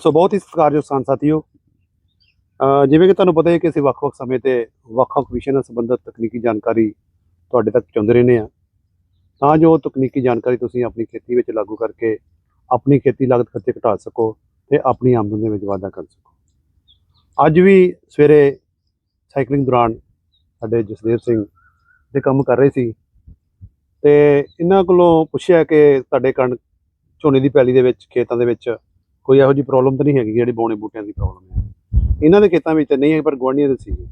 ਸੋ ਬਹੁਤ ਹੀ ਸਤਿਕਾਰਯੋਗ ਕਿਸਾਨ ਸਾਥੀਓ ਅ, ਜਿਵੇਂ ਕਿ ਤੁਹਾਨੂੰ ਪਤਾ ਹੈ ਕਿ ਅਸੀਂ ਵੱਖ-ਵੱਖ ਸਮੇਂ ਤੇ ਵੱਖ-ਵੱਖ ਵਿਸ਼ੇ ਨਾਲ ਸੰਬੰਧਿਤ ਤਕਨੀਕੀ ਜਾਣਕਾਰੀ ਤੁਹਾਡੇ ਤੱਕ ਪਹੁੰਚਾਉਂਦੇ ਰਹਿੰਦੇ ਆ ਤਾਂ ਜੋ ਤਕਨੀਕੀ ਜਾਣਕਾਰੀ ਤੁਸੀਂ ਆਪਣੀ ਖੇਤੀ ਵਿੱਚ ਲਾਗੂ ਕਰਕੇ ਆਪਣੀ ਖੇਤੀ ਲਾਗਤ ਖਰਚੇ ਘਟਾ ਸਕੋ ਤੇ ਆਪਣੀ ਆਮਦਨ ਦੇ ਵਿੱਚ ਵਾਧਾ ਕਰ ਸਕੋ। ਅੱਜ ਵੀ ਸਵੇਰੇ ਸਾਈਕਲਿੰਗ ਦੌਰਾਨ ਸਾਡੇ ਜਸਦੇਵ ਸਿੰਘ ਦੇ ਕੰਮ ਕਰ ਰਹੇ ਸੀ ਤੇ ਇਹਨਾਂ ਕੋਲੋਂ ਪੁੱਛਿਆ ਕਿ ਤੁਹਾਡੇ ਕਣ ਝੋਨੇ ਦੀ ਪੈਲੀ ਦੇ ਵਿੱਚ ਖੇਤਾਂ ਦੇ ਵਿੱਚ ਕੋਈ ਇਹੋ ਜਿਹੀ ਪ੍ਰੋਬਲਮ ਤਾਂ ਨਹੀਂ ਹੈਗੀ ਜਿਹੜੀ ਬੋਣੇ ਬੂਟਿਆਂ ਦੀ ਪ੍ਰੋਬਲਮ ਹੈ। ਇਹਨਾਂ ਦੇ ਖੇਤਾਂ ਵਿੱਚ ਤਾਂ ਨਹੀਂ ਹੈ ਪਰ ਗੁਆਂਢੀਆਂ ਦੇ ਸੀ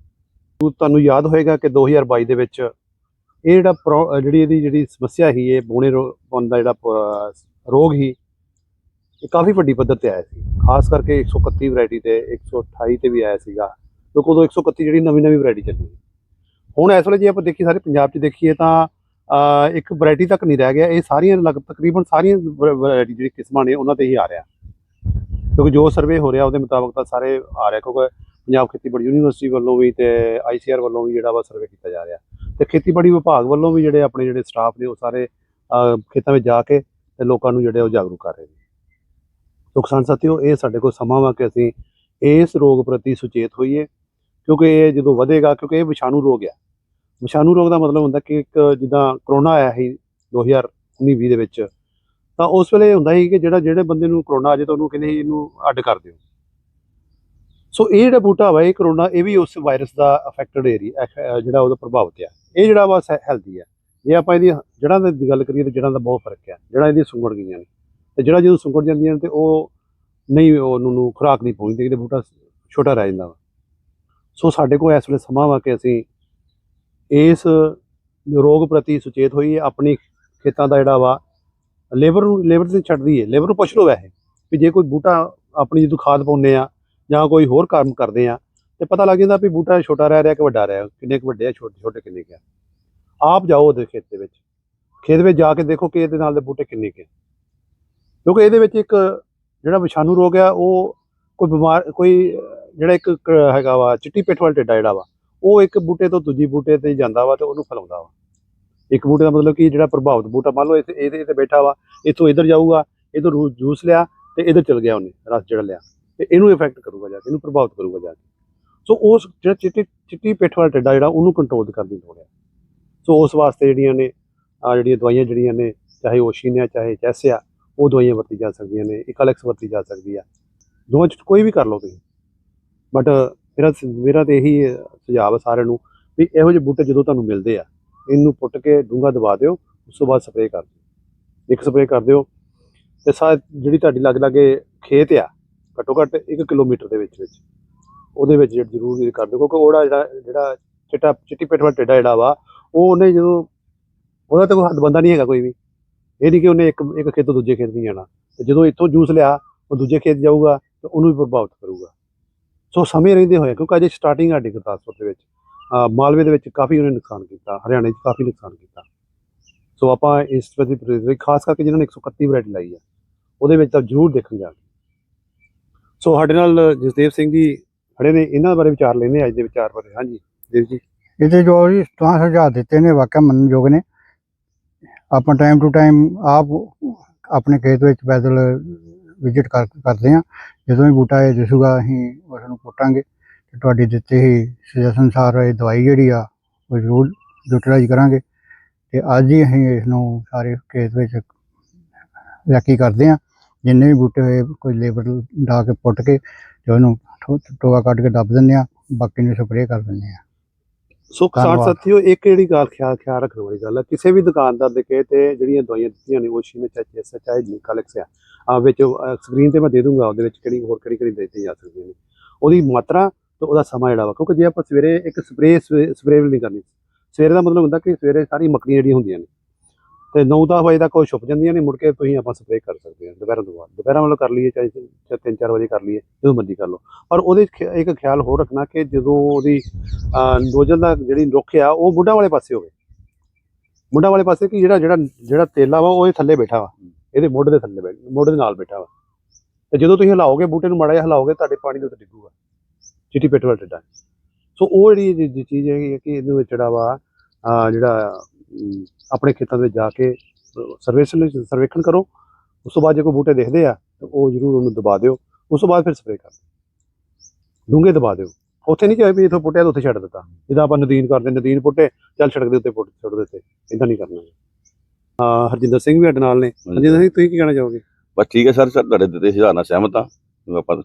ਤੁਹਾਨੂੰ ਯਾਦ ਹੋਏਗਾ ਕਿ 2022 ਦੇ ਵਿੱਚ ਇਹ ਜਿਹੜਾ ਪ੍ਰੋ- ਜਿਹੜੀ ਇਹਦੀ ਜਿਹੜੀ ਸਮੱਸਿਆ ਸੀ, ਇਹ ਬੌਣੇ ਰੋਗ ਦਾ ਜਿਹੜਾ ਪ- ਰੋਗ ਸੀ, ਇਹ ਕਾਫੀ ਵੱਡੀ ਪੱਧਰ ਤੇ ਆਇਆ ਸੀ। ਖਾਸ ਕਰਕੇ 131 ਵੈਰਾਈਟੀ ਤੇ 128 ਤੇ ਵੀ ਆਇਆ ਸੀਗਾ। ਕਿਉਂਕਿ ਉਦੋਂ 131 ਜਿਹੜੀ ਨਵੀਂ ਨਵੀਂ ਵੈਰਾਈਟੀ ਚੱਲੀ। ਹੁਣ ਇਸ ਵੇਲੇ ਜੇ ਆਪਾਂ ਦੇਖੀਏ, ਸਾਰੇ ਪੰਜਾਬ 'ਚ ਦੇਖੀਏ ਤਾਂ ਇੱਕ ਵੈਰਾਈਟੀ ਤੱਕ ਨਹੀਂ ਰਹਿ ਗਿਆ। ਇਹ ਸਾਰੀਆਂ ਲਗ, ਤਕਰੀਬਨ ਸਾਰੀਆਂ ਵੈਰਾਈਟੀ ਜਿਹੜੀ ਕਿਸਮਾਂ ਨੇ, ਉਹਨਾਂ ਤੇ ਹੀ ਆ ਰਿਹਾ। ਕਿਉਂਕਿ ਜੋ ਸਰਵੇ ਹੋ ਰਿਹਾ ਉਹਦੇ ਮੁਤਾਬਕ ਤਾਂ ਸਾਰੇ ਆ ਰਿਹਾ, ਕਿਉਂਕਿ ਪੰਜਾਬ ਖੇਤੀਬਾੜੀ ਯੂਨੀਵਰਸਿਟੀ ਵੱਲੋਂ ਵੀ ਤੇ ਆਈਸੀਆਰ ਵੱਲੋਂ ਵੀ ਜਿਹੜਾ ਵਾ ਸਰਵੇ ਕੀਤਾ ਜਾ ਰਿਹਾ। ਤੇ ਖੇਤੀਬਾੜੀ ਵਿਭਾਗ ਵੱਲੋਂ ਵੀ ਜਿਹੜੇ ਆਪਣੇ ਜਿਹੜੇ ਸਟਾਫ ਨੇ ਉਹ ਸਾਰੇ ਖੇਤਾਂ ਵਿੱਚ ਜਾ ਕੇ ਤੇ ਲੋਕਾਂ ਨੂੰ ਜਿਹੜੇ ਉਹ ਜਾਗਰੂਕ ਕਰ ਰਹੇ ਨੇ। ਸੋ ਕਿਸਾਨ ਸਾਥੀਓ, ਇਹ ਸਾਡੇ ਕੋਲ ਸਮਾਂ ਵਾ ਕਿ ਅਸੀਂ ਇਸ ਰੋਗ ਪ੍ਰਤੀ ਸੁਚੇਤ ਹੋਈਏ, ਕਿਉਂਕਿ ਇਹ ਜਦੋਂ ਵਧੇਗਾ, ਕਿਉਂਕਿ ਇਹ ਵਿਸ਼ਾਣੂ ਰੋਗ ਹੈ ਵਿਸ਼ਾਣੂ ਰੋਗ ਦਾ ਮਤਲਬ ਹੁੰਦਾ ਕਿ ਇੱਕ ਜਿੱਦਾਂ ਕਰੋਨਾ ਆਇਆ ਸੀ 2019-20 ਦੇ ਵਿੱਚ ਤਾਂ ਉਸ ਵੇਲੇ ਇਹ ਹੁੰਦਾ ਸੀ ਕਿ ਜਿਹੜਾ, ਜਿਹੜੇ ਬੰਦੇ ਨੂੰ ਕਰੋਨਾ ਆ ਜਾਏ ਤਾਂ ਉਹਨੂੰ ਕਹਿੰਦੇ ਸੀ ਇਹਨੂੰ ਅੱਡ ਕਰ ਦਿਓ। ਸੋ ਇਹ ਜਿਹੜਾ ਬੂਟਾ ਵਾ, ਇਹ ਕਰੋਨਾ ਇਹ ਵੀ ਉਸ ਵਾਇਰਸ ਦਾ ਅਫੈਕਟਡ ਏਰੀਆ ਜਿਹੜਾ ਉਹਦਾ ਪ੍ਰਭਾਵਿਤ ਆ। ਇਹ ਜਿਹੜਾ ਵਾ ਹੈਲਦੀ ਆ। ਜੇ ਆਪਾਂ ਇਹਦੀ ਜੜ੍ਹਾਂ ਦੀ ਗੱਲ ਕਰੀਏ ਤਾਂ ਜੜ੍ਹਾਂ ਦਾ ਬਹੁਤ ਫ਼ਰਕ ਆ। ਜੜ੍ਹਾਂ ਇਹਦੀ ਸੁੰਗੜ ਗਈਆਂ ਨੇ। ਤੇ ਜਿਹੜਾ ਜਦੋਂ ਸੁੰਗੜ ਜਾਂਦੀਆਂ ਨੇ ਤੇ ਉਹ ਨਹੀਂ ਉਹਨੂੰ ਨੂੰ ਖੁਰਾਕ ਨਹੀਂ ਪਹੁੰਚਦੀ ਤੇ ਬੂਟਾ ਛੋਟਾ ਰਹਿ ਜਾਂਦਾ ਵਾ। ਸੋ ਸਾਡੇ ਕੋਲ ਇਸ ਵੇਲੇ ਸਮਾਂ ਵਾ ਕਿ ਅਸੀਂ ਇਸ ਰੋਗ ਪ੍ਰਤੀ ਸੁਚੇਤ ਹੋਈਏ, ਆਪਣੀ ਖੇਤਾਂ ਦਾ ਜਿਹੜਾ ਵਾ ਲੇਬਰ ਨੂੰ, ਲੇਬਰ ਤੇ ਛੱਡਦੀ ਹੈ ਲੇਬਰ ਨੂੰ ਪੁੱਛ ਲਓ ਵੈਸੇ ਵੀ ਜੇ ਕੋਈ ਬੂਟਾ ਆਪਣੀ ਜਦੋਂ ਖਾਦ ਪਾਉਂਦੇ ਆ ਜਾਂ ਕੋਈ ਹੋਰ ਕੰਮ ਕਰਦੇ ਆ ਤੇ ਪਤਾ ਲੱਗ ਜਾਂਦਾ ਵੀ ਬੂਟਾ ਛੋਟਾ ਰਹਿ ਰਿਹਾ ਕਿ ਵੱਡਾ ਰਹਿ ਰਿਹਾ, ਕਿੰਨੇ ਕੁ ਵੱਡੇ ਆ, ਛੋਟੇ ਛੋਟੇ ਕਿੰਨੇ ਕੁ ਆ। ਆਪ ਜਾਓ ਉਹਦੇ ਖੇਤ ਦੇ ਵਿੱਚ। ਖੇਤ ਵਿੱਚ ਜਾ ਕੇ ਦੇਖੋ ਕਿ ਇਹਦੇ ਨਾਲ ਦੇ ਬੂਟੇ ਕਿੰਨੇ ਕੁ ਆ। ਕਿਉਂਕਿ ਇਹਦੇ ਵਿੱਚ ਇੱਕ ਜਿਹੜਾ ਵਿਸ਼ਾਣੂ ਰੋਗ ਆ, ਉਹ ਕੋਈ ਬਿਮਾਰ, ਕੋਈ ਜਿਹੜਾ ਇੱਕ ਕ- ਹੈਗਾ ਵਾ, ਚਿੱਟੀ ਪਿੱਠ ਵਾਲਾ ਟਿੱਡਾ ਜਿਹੜਾ ਵਾ, ਉਹ ਇੱਕ ਬੂਟੇ ਤੋਂ ਦੂਜੀ ਬੂਟੇ ਤੇ ਜਾਂਦਾ ਵਾ ਤੇ ਉਹਨੂੰ ਫੈਲਾਉਂਦਾ ਵਾ। ਇੱਕ ਬੂਟੇ ਦਾ ਮਤਲਬ ਕਿ ਜਿਹੜਾ ਪ੍ਰਭਾਵਿਤ ਬੂਟਾ, ਮੰਨ ਲਓ ਇੱਥੇ ਇਹਦੇ ਤੇ ਬੈਠਾ ਵਾ, ਇੱਥੋਂ ਇੱਧਰ ਜਾਊਗਾ, ਇਧਰ ਜੂਸ ਲਿਆ ਤੇ ਇੱਧਰ ਚਲ ਗਿਆ ਉਹਨੇ, ਰਸ ਜਿਹੜਾ ਲਿਆ। ਤੇ ਇਹਨੂੰ ਇਫੈਕਟ ਕਰੂਗਾ ਜਾ ਕੇ, ਇਹਨੂੰ ਪ੍ਰਭਾਵਿਤ ਕਰੂਗਾ ਜਾ ਕੇ। ਸੋ ਉਸ ਜਿਹੜਾ ਚਿੱਟੀ ਚਿੱਟੀ ਪਿੱਠ ਵਾਲਾ ਟਿੱਡਾ ਜਿਹੜਾ, ਉਹਨੂੰ ਕੰਟਰੋਲ ਕਰਨ ਦੀ ਲੋੜ ਹੈ ਸੋ ਉਸ ਵਾਸਤੇ ਜਿਹੜੀਆਂ ਨੇ ਆ ਜਿਹੜੀਆਂ ਦਵਾਈਆਂ ਜਿਹੜੀਆਂ ਨੇ, ਚਾਹੇ ਓਸ਼ੀਨ ਆ, ਚਾਹੇ ਚੈਸ ਆ, ਉਹ ਦਵਾਈਆਂ ਵਰਤੀ ਜਾ ਸਕਦੀਆਂ ਨੇ ਇਕਾਲੈਕਸ ਵਰਤੀ ਜਾ ਸਕਦੀ ਆ। ਦੋਵਾਂ ਚ ਕੋਈ ਵੀ ਕਰ ਲਓ ਤੁਸੀਂ। ਬਟ ਮੇਰਾ ਮੇਰਾ ਤੇ ਇਹੀ ਸੁਝਾਅ ਹੈ ਸਾਰਿਆਂ ਨੂੰ, ਵੀ ਇਹੋ ਜਿਹੇ ਬੂਟੇ ਜਦੋਂ ਤੁਹਾਨੂੰ ਮਿਲਦੇ ਆ ਇਹਨੂੰ ਪੁੱਟ ਕੇ ਡੂੰਘਾ ਦਬਾ ਦਿਓ, ਉਸ ਤੋਂ ਬਾਅਦ ਸਪਰੇਅ ਕਰ ਦਿਓ। ਇੱਕ ਸਪਰੇਅ ਕਰ ਦਿਓ ਤੇ ਸਾ ਜਿਹੜੀ ਤੁਹਾਡੀ ਲੱਗ ਲਾਗੇ ਖੇਤ ਆ, ਘੱਟੋ ਘੱਟ 1 ਕਿਲੋਮੀਟਰ ਦੇ ਵਿੱਚ ਵਿੱਚ। ਉਹਦੇ ਵਿੱਚ ਜ਼ਰੂਰ ਕਰ ਦਿਓ, ਕਿਉਂਕਿ ਉਹਦਾ ਜਿਹੜਾ ਜਿਹੜਾ ਚਿੱਟਾ ਚਿੱਟੀ ਪਿੱਠ ਵਾਲਾ ਟਿੱਡਾ ਜਿਹੜਾ ਵਾ, ਉਹ ਉਹਨੇ ਜਦੋਂ ਉਹਦਾ ਤਾਂ ਕੋਈ ਹੱਦ ਬੰਦਾ ਨਹੀਂ ਹੈਗਾ ਕੋਈ ਵੀ। ਇਹ ਨਹੀਂ ਕਿ ਉਹਨੇ ਇੱਕ ਇੱਕ ਖੇਤ ਤੋਂ ਦੂਜੇ ਖੇਤ ਨਹੀਂ ਜਾਣਾ। ਤੇ ਜਦੋਂ ਇੱਥੋਂ ਜੂਸ ਲਿਆ, ਉਹ ਦੂਜੇ ਖੇਤ ਜਾਊਗਾ ਤੇ ਉਹਨੂੰ ਵੀ ਪ੍ਰਭਾਵਿਤ ਕਰੂਗਾ। ਸੋ ਸਮੇਂ ਰਹਿੰਦੇ ਹੋਏ, ਕਿਉਂਕਿ ਅਜੇ ਸਟਾਰਟਿੰਗ ਸਾਡੀ ਗੁਰਦਾਸਪੁਰ ਦੇ ਵਿੱਚ। ਮਾਲਵੇ ਦੇ ਵਿੱਚ ਕਾਫੀ ਉਹਨੇ ਨੁਕਸਾਨ ਕੀਤਾ, ਹਰਿਆਣੇ 'ਚ ਕਾਫੀ ਨੁਕਸਾਨ ਕੀਤਾ। ਸੋ ਆਪਾਂ ਇਸ ਪ੍ਰਤੀ ਪ੍ਰੇਰਿਤ ਖਾਸ ਕਰਕੇ ਜਿਨ੍ਹਾਂ ਨੇ 131 ਵੈਰਾਈਟੀ ਲਾਈ ਆ, ਉਹਦੇ ਵਿੱਚ ਤਾਂ ਜ਼ਰੂਰ ਦੇਖਣ ਜਾ ਸੋ ਸਾਡੇ ਨਾਲ ਜਸਦੇਵ ਸਿੰਘ ਜੀ ਖੜੇ ਨੇ, ਇਹਨਾਂ ਬਾਰੇ ਵਿਚਾਰ ਲੈਣੇ ਅੱਜ ਦੇ ਵਿਚਾਰ ਬਾਰੇ। ਹਾਂਜੀ ਦੇਵ ਜੀ। ਇਹਦੇ ਜੋ ਜੀ ਤਾਂ ਸੁਝਾਅ ਦਿੱਤੇ ਨੇ, ਵਾਕਿਆ ਮੰਨਯੋਗ ਨੇ। ਆਪਾਂ ਟਾਈਮ ਟੂ ਟਾਈਮ ਆਪ ਆਪਣੇ ਖੇਤ ਵਿੱਚ ਪੈਦਲ ਵਿਜ਼ਿਟ ਕਰ, ਕਰਦੇ ਹਾਂ। ਜਦੋਂ ਵੀ ਬੂਟਾ ਇਹ ਦਿਸੂਗਾ, ਅਸੀਂ ਉਸ ਨੂੰ ਪੁੱਟਾਂਗੇ। ਤੇ ਤੁਹਾਡੀ ਦਿੱਤੀ ਹੀ ਸੁਜੈਸ਼ਨ ਅਨੁਸਾਰ ਇਹ ਦਵਾਈ ਜਿਹੜੀ ਆ ਉਹ ਜ਼ਰੂਰ ਯੂਟਿਲਾਈਜ਼ ਕਰਾਂਗੇ ਤੇ ਅੱਜ ਹੀ ਅਸੀਂ ਇਸ ਨੂੰ ਸਾਰੇ ਖੇਤ ਵਿੱਚ ਰੈਕੀ ਕਰਦੇ ਹਾਂ। ਜਿੰਨੇ ਵੀ ਬੂਟੇ ਹੋਏ ਕੋਈ ਲੇਬਰ ਲਾ ਕੇ ਪੁੱਟ ਕੇ ਤੇ ਉਹਨੂੰ ਟੋਆ ਕੱਢ ਕੇ ਦੱਬ ਦਿੰਦੇ ਆ ਬਾਕੀ ਨੂੰ ਸਪਰੇਅ ਕਰ ਦਿੰਦੇ ਆ ਸੋ ਧੰਨਵਾਦ। ਸਾਥੀਓ ਇੱਕ ਜਿਹੜੀ ਗੱਲ ਖਿਆਲ ਖਿਆਲ ਰੱਖਣ ਵਾਲੀ ਗੱਲ ਹੈ ਕਿਸੇ ਵੀ ਦੁਕਾਨਦਾਰ ਦੇ ਕਹੇ ਤੇ ਜਿਹੜੀਆਂ ਦਵਾਈਆਂ ਦਿੱਤੀਆਂ ਨੇ ਉਹ ਸ਼ੀਨੇ ਚਾਚੇ ਐਸ ਚਾਹੇ ਨਿਕਲੈਕਸ ਆ। ਆ ਵਿੱਚ ਸਕਰੀਨ ਤੇ ਮੈਂ ਦੇ ਦੂੰਗਾ ਉਹਦੇ ਵਿੱਚ ਕਿਹੜੀ ਹੋਰ ਕਿਹੜੀ ਕਿਹੜੀ ਦਿੱਤੀ ਜਾ ਸਕਦੀਆਂ ਨੇ। ਉਹਦੀ ਮਾਤਰਾ ਤੇ ਉਹਦਾ ਸਮਾਂ ਜਿਹੜਾ ਵਾ, ਕਿਉਂਕਿ ਜੇ ਆਪਾਂ ਸਵੇਰੇ ਇੱਕ ਸਪਰੇ ਸਪਰੇ ਵੀ ਨਹੀਂ ਕਰਨੀ। ਸਵੇਰੇ ਦਾ ਮਤਲਬ ਹੁੰਦਾ ਕਿ ਸਵੇਰੇ ਸਾਰੀ ਮੱਖੀਆਂ ਜਿਹੜੀਆਂ ਹੁੰਦੀਆਂ ਨੇ, ਤੇ 9-10 ਵਜੇ ਤੱਕ ਉਹ ਛੁੱਪ ਜਾਂਦੀਆਂ ਨੇ, ਮੁੜ ਕੇ ਤੁਸੀਂ ਆਪਾਂ ਸਪਰੇ ਕਰ ਸਕਦੇ ਹਾਂ, ਦੁਪਹਿਰਾਂ ਤੋਂ ਬਾਅਦ। ਦੁਪਹਿਰਾਂ ਵੱਲੋਂ ਕਰ ਲਈਏ, ਚਾਹੇ 3-4 ਵਜੇ ਕਰ ਲਈਏ, ਜਦੋਂ ਮਰਜ਼ੀ ਕਰ ਲਓ। ਪਰ ਉਹਦੇ 'ਚ ਖਿ- ਇੱਕ ਖਿਆਲ ਹੋਰ ਰੱਖਣਾ ਕਿ ਜਦੋਂ ਉਹਦੀ, ਅਹ, ਨੋਜ਼ਲ ਦਾ ਜਿਹੜੀ ਰੁੱਖ ਆ, ਉਹ ਮੁੱਢਾਂ ਵਾਲੇ ਪਾਸੇ ਹੋਵੇ। ਮੁੱਢਾਂ ਵਾਲੇ ਪਾਸੇ ਕਿ ਜਿਹੜਾ ਜਿਹੜਾ ਜਿਹੜਾ ਤੇਲਾ ਵਾ, ਉਹ ਇਹ ਥੱਲੇ ਬੈਠਾ ਵਾ। ਇਹਦੇ ਮੁੱਢ ਦੇ ਥੱਲੇ ਬੈਠ ਮੁੱਢ ਦੇ ਨਾਲ ਬੈਠਾ ਵਾ। ਤੇ ਜਦੋਂ ਤੁਸੀਂ ਹਿਲਾਓਗੇ, ਬੂਟੇ ਨੂੰ ਮਾੜਾ ਜਿਹਾ ਹਿਲਾਓਗੇ, ਤੁਹਾਡੇ ਪਾਣੀ ਦੇ ਉੱਤੇ ਡਿੱਗੂਗਾ। ਚਿੱਟੀ ਪਿੱਟ ਵਾਲਾ ਟਿੱਡਾ। ਸੋ ਉਹ ਜਿਹੜੀ ਜੀ- ਚੀਜ਼ ਹੈਗੀ ਹੈ ਕਿ ਇਹਨੂੰ ਵਿੱਚ ਜਿਹੜਾ ਵਾ ਜਿਹੜਾ ਆਪਣੇ ਖੇਤਾਂ ਦੇ ਵਿੱਚ ਜਾ ਕੇ ਸਰਵੇਸ਼ਨ ਸਰਵੇਖਣ ਕਰੋ। ਉਸ ਤੋਂ ਬਾਅਦ ਜੇ ਕੋਈ ਬੂਟੇ ਦਿਖਦੇ ਆ ਤਾਂ ਉਹ ਜ਼ਰੂਰ ਉਹਨੂੰ ਦਬਾ ਦਿਓ। ਉਸ ਤੋਂ ਬਾਅਦ ਫਿਰ ਸਪਰੇਅ ਕਰ ਡੂੰਘੇ ਦਬਾ ਦਿਓ। ਉੱਥੇ ਨਹੀਂ ਚਾਹੇ ਵੀ ਇਥੋਂ ਪੁੱਟਿਆ ਤਾਂ ਉੱਥੇ ਛੱਡ ਦਿੱਤਾ। ਜਿੱਦਾਂ ਆਪਾਂ ਨਦੀਨ ਕਰਦੇ ਨਦੀਨ ਪੁੱਟੇ ਚੱਲ ਸੜਕ ਦੇ ਉੱਤੇ ਪੁੱਟ ਛੱਡ ਦਿੱਤੇ ਇਦਾਂ ਨਹੀਂ ਕਰਨਾ। ਹਰਜਿੰਦਰ ਸਿੰਘ ਵੀ ਸਾਡੇ ਨਾਲ ਨੇ। ਹਰਜਿੰਦਰ ਸਿੰਘ ਤੁਸੀਂ ਕੀ ਕਹਿਣਾ ਚਾਹੋਗੇ? ਬਸ ਠੀਕ ਹੈ ਸਰ ਸਰ ਤੁਹਾਡੇ ਦਿੱਤੇ ਸੁਝਾਅ ਨਾਲ ਸਹਿਮਤ ਹਾਂ। ਆਪਾਂ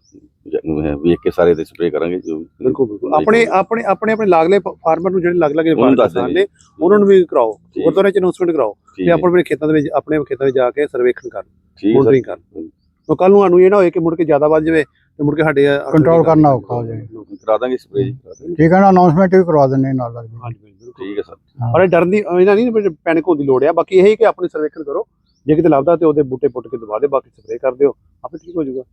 ਵੇਖ ਕੇ ਸਾਰੇ ਦੇ ਸਪਰੇਅ ਕਰਾਂਗੇ ਜੋ ਬਿਲਕੁਲ ਬਿਲਕੁਲ। ਆਪਣੇ ਆਪਣੇ ਆਪਣੇ ਆਪਣੇ ਲਾਗਲੇ ਫਾਰਮਰ ਨੂੰ ਜਿਹੜੇ ਲੱਗ ਲੱਗੇ ਫਾਰਮਰ। ਨੇ ਉਹਨਾਂ ਨੂੰ ਵੀ ਕਰਾਓ। ਗੁਰਦੁਆਰੇ ਚ ਅਨਾਉਂਸਮੈਂਟ ਕਰਾਓ ਤੇ ਹੈ। ਆਪਣੇ ਆਪਣੇ ਖੇਤਾਂ ਦੇ ਵਿੱਚ ਆਪਣੇ ਖੇਤਾਂ ਵਿੱਚ ਜਾ ਕੇ ਸਰਵੇਖਣ ਕਰਨ ਹੈ। ਮੋਨਿਟਰਿੰਗ ਕਰਨ। ਤਾਂ ਕੱਲ ਨੂੰ ਸਾਨੂੰ ਇਹ ਨਾ ਹੋਏ ਕਿ ਮੁੜ ਕੇ ਜ਼ਿਆਦਾ ਵੱਧ ਜਾਵੇ ਤੇ ਮੁੜ ਕੇ ਸਾਡੇ Control ਕਰਨਾ ਔਖਾ ਹੋ ਜਾਏ। ਕਰਾ ਦਾਂਗੇ ਸਪਰੇਅ ਜੀ। ਠੀਕ ਹੈ ਨਾ ਅਨਾਉਂਸਮੈਂਟ ਵੀ ਕਰਵਾ ਦਿੰਦੇ ਨਾਲ ਲੱਗਦੀ ਹਾਂਜੀ ਬਿਲਕੁਲ। ਠੀਕ ਹੈ ਸਰ। ਪਰ ਇਹ ਡਰਨ ਦੀ ਇਹਨਾਂ ਨਹੀਂ ਪੈਨਿਕ ਹੋਣ ਦੀ ਲੋੜ ਆ। ਬਾਕੀ ਇਹ ਹੀ ਕਿ ਆਪਣੀ ਸਰਵੇਖਣ ਕਰੋ। ਜੇ ਕਿਤੇ ਲੱਭਦਾ ਤੇ ਉਹਦੇ ਬੂਟੇ ਪੁੱਟ ਕੇ ਦਬਾ ਦੇ ਬਾਕੀ ਸਪਰੇਅ ਕਰ ਦਿਓ। ਆਪੇ ਠੀਕ ਹੋ ਜਾਊਗਾ।